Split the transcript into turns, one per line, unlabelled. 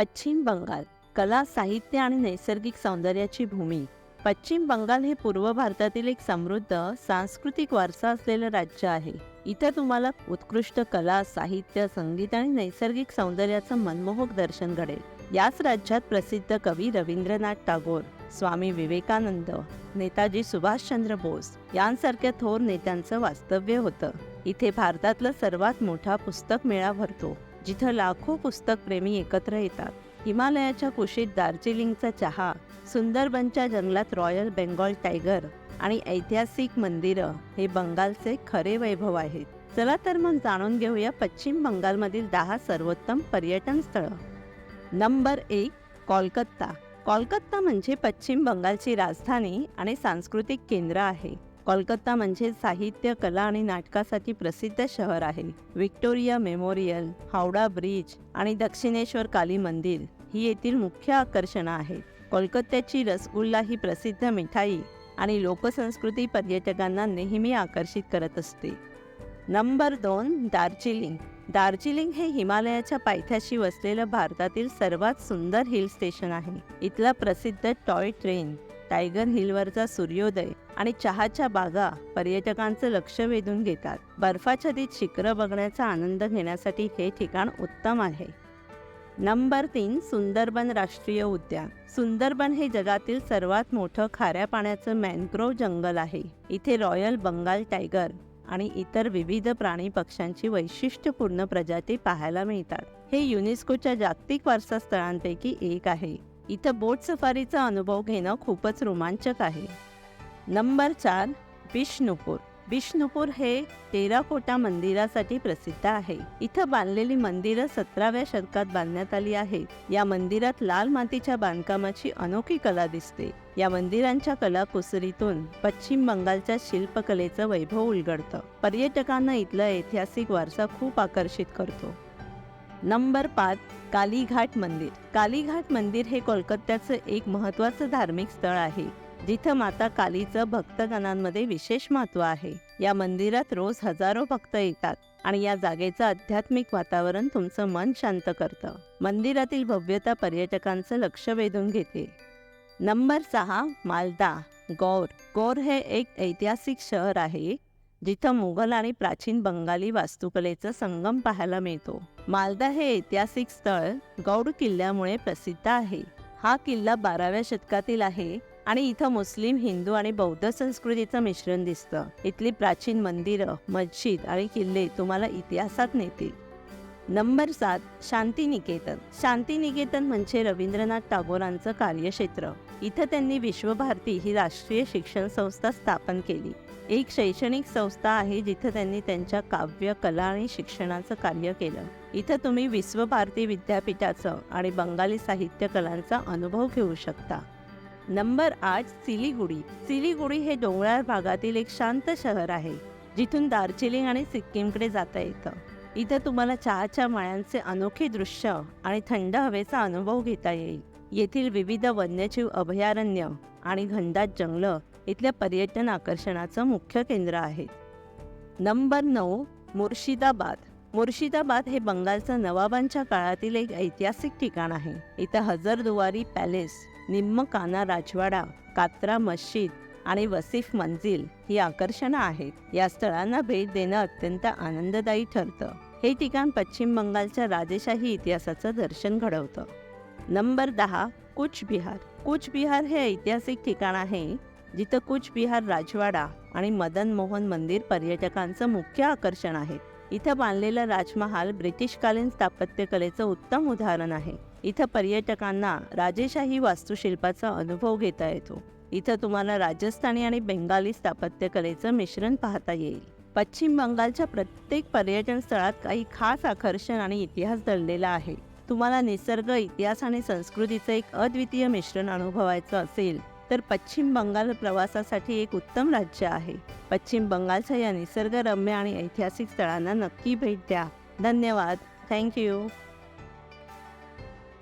पश्चिम बंगाल कला साहित्य आणि नैसर्गिक सौंदर्याची भूमी. पश्चिम बंगाल हे पूर्व भारतातील एक समृद्ध सांस्कृतिक वारसा असलेलं राज्य आहे. इथं तुम्हाला उत्कृष्ट कला साहित्य संगीत आणि नैसर्गिक सौंदर्याचं मनमोहक दर्शन घडेल. याच राज्यात प्रसिद्ध कवी रवींद्रनाथ टागोर स्वामी विवेकानंद नेताजी सुभाषचंद्र बोस यांसारख्या थोर नेत्यांचं वास्तव्य होतं. इथे भारतातला सर्वात मोठा पुस्तक मेळा भरतो. जिथं लाखो पुस्तक प्रेमी एकत्र येतात. हिमालयाच्या कुशीत दार्जिलिंगचा चहा सुंदरबनच्या जंगलात रॉयल बेंगॉल टायगर आणि ऐतिहासिक मंदिरं हे बंगालचे खरे वैभव आहेत. चला तर मग जाणून घेऊया पश्चिम बंगालमधील दहा सर्वोत्तम पर्यटन स्थळं. नंबर एक कोलकाता. कोलकाता म्हणजे पश्चिम बंगालची राजधानी आणि सांस्कृतिक केंद्र आहे. कोलकाता म्हणजे साहित्य कला आणि नाटकासाठी प्रसिद्ध शहर आहे. व्हिक्टोरिया मेमोरियल हावडा ब्रिज आणि दक्षिणेश्वर काली मंदिर ही येथील मुख्य आकर्षणं आहेत कोलकात्याची रसगुल्ला ही प्रसिद्ध मिठाई आणि लोकसंस्कृती पर्यटकांना नेहमी आकर्षित करत असते. नंबर दोन दार्जिलिंग. दार्जिलिंग हे हिमालयाच्या पायथ्याशी वसलेलं भारतातील सर्वात सुंदर हिल स्टेशन आहे. इथला प्रसिद्ध टॉय ट्रेन टायगर हिलवरचा सूर्योदय आणि चहाच्या बागा पर्यटकांचं लक्ष वेधून घेतात. बर्फाच्छादित शिखरं बघण्याचा आनंद घेण्यासाठी हे ठिकाण उत्तम आहे. नंबर तीन सुंदरबन राष्ट्रीय उद्यान. सुंदरबन हे जगातील सर्वात मोठं खाऱ्या पाण्याचं मॅनग्रोव्ह जंगल आहे. इथे रॉयल बंगाल टायगर आणि इतर विविध प्राणी पक्ष्यांची वैशिष्ट्यपूर्ण प्रजाती पाहायला मिळतात. हे युनेस्कोच्या जागतिक वारसा स्थळांपैकी एक आहे. इथं बोट सफारीचा अनुभव घेणं खूपच रोमांचक आहे. नंबर चार बिष्णुपूर. बिष्णुपूर हे टेराकोटा मंदिरासाठी प्रसिद्ध आहे. इथं बांधलेली मंदिरं सतराव्या शतकात बांधण्यात आली आहेत. या मंदिरात लाल मातीच्या बांधकामाची अनोखी कला दिसते. या मंदिरांच्या कलाकुसरीतून पश्चिम बंगालच्या शिल्पकलेचं वैभव उलगडतं. पर्यटकांना इथला ऐतिहासिक वारसा खूप आकर्षित करतो. नंबर पाच कालीघाट मंदिर. कालीघाट मंदिर हे कोलकात्याचं एक महत्त्वाचं धार्मिक स्थळ आहे जिथं माता कालीचं भक्तगणांमध्ये विशेष महत्त्व आहे. या मंदिरात रोज हजारो भक्त येतात आणि या जागेचं आध्यात्मिक वातावरण तुमचं मन शांत करतं. मंदिरातील भव्यता पर्यटकांचं लक्ष वेधून घेते. नंबर सहा मालदा. गौर. गौर हे एक ऐतिहासिक शहर आहे जिथं मुघल आणि प्राचीन बंगाली वास्तुकलेचा संगम पाहायला मिळतो. मालदा हे ऐतिहासिक स्थळ गौड किल्ल्यामुळे प्रसिद्ध आहे. हा किल्ला बाराव्या शतकातील आहे आणि इथं मुस्लिम हिंदू आणि बौद्ध संस्कृतीचं मिश्रण दिसतं. इथली प्राचीन मंदिरं मस्जिद आणि किल्ले तुम्हाला इतिहासात नेतील. नंबर सात शांतिनिकेतन. शांतिनिकेतन म्हणजे रवींद्रनाथ टागोरांचं कार्यक्षेत्र. इथं त्यांनी विश्वभारती ही राष्ट्रीय शिक्षण संस्था स्थापन केली. एक शैक्षणिक संस्था आहे जिथं त्यांनी त्यांच्या काव्य कला आणि शिक्षणाचं कार्य केलं. इथं तुम्ही विश्वभारती विद्यापीठाचं आणि बंगाली साहित्य कलांचा अनुभव घेऊ शकता. नंबर आठ सिलिगुडी. सिलिगुडी हे डोंगराळ भागातील एक शांत शहर आहे जिथून दार्जिलिंग आणि सिक्कीमकडे जाता येतं. इथं तुम्हाला चहाच्या माळ्यांचे अनोखे दृश्य आणि थंड हवेचा अनुभव घेता येईल. येथील विविध वन्यजीव अभयारण्य आणि घनदाट जंगलं इथल्या पर्यटन आकर्षणाचं मुख्य केंद्र आहे. नंबर नऊ मुर्शिदाबाद. मुर्शिदाबाद हे बंगालचं नवाबांच्या काळातील एक ऐतिहासिक ठिकाण आहे. इथं हजरदुवारी पॅलेस निम्म काना राजवाडा कात्रा मस्जिद आणि वसीफ मंजिल ही आकर्षणं आहेत. या स्थळांना भेट देणं अत्यंत आनंददायी ठरतं. हे ठिकाण पश्चिम बंगालच्या राजेशाही इतिहासाचं दर्शन घडवतं. नंबर दहा कुचबिहार. कुचबिहार हे ऐतिहासिक ठिकाण आहे. जिथं कुचबिहार राजवाडा आणि मदन मोहन मंदिर पर्यटकांचं मुख्य आकर्षण आहे. इथं बांधलेलं राजमहाल ब्रिटिशकालीन स्थापत्यकलेचं उत्तम उदाहरण आहे. इथं पर्यटकांना राजेशाही वास्तुशिल्पाचा अनुभव घेता येतो. इथं तुम्हाला राजस्थानी आणि बेंगाली स्थापत्यकलेचं मिश्रण पाहता येईल. पश्चिम बंगालच्या प्रत्येक पर्यटन स्थळात काही खास आकर्षण आणि इतिहास दडलेला आहे. तुम्हाला निसर्ग इतिहास आणि संस्कृतीचं एक अद्वितीय मिश्रण अनुभवायचं असेल तर पश्चिम बंगाल प्रवासासाठी एक उत्तम राज्य आहे. पश्चिम बंगालच्या या निसर्गरम्य आणि ऐतिहासिक स्थळांना नक्की भेट द्या. धन्यवाद. थँक्यू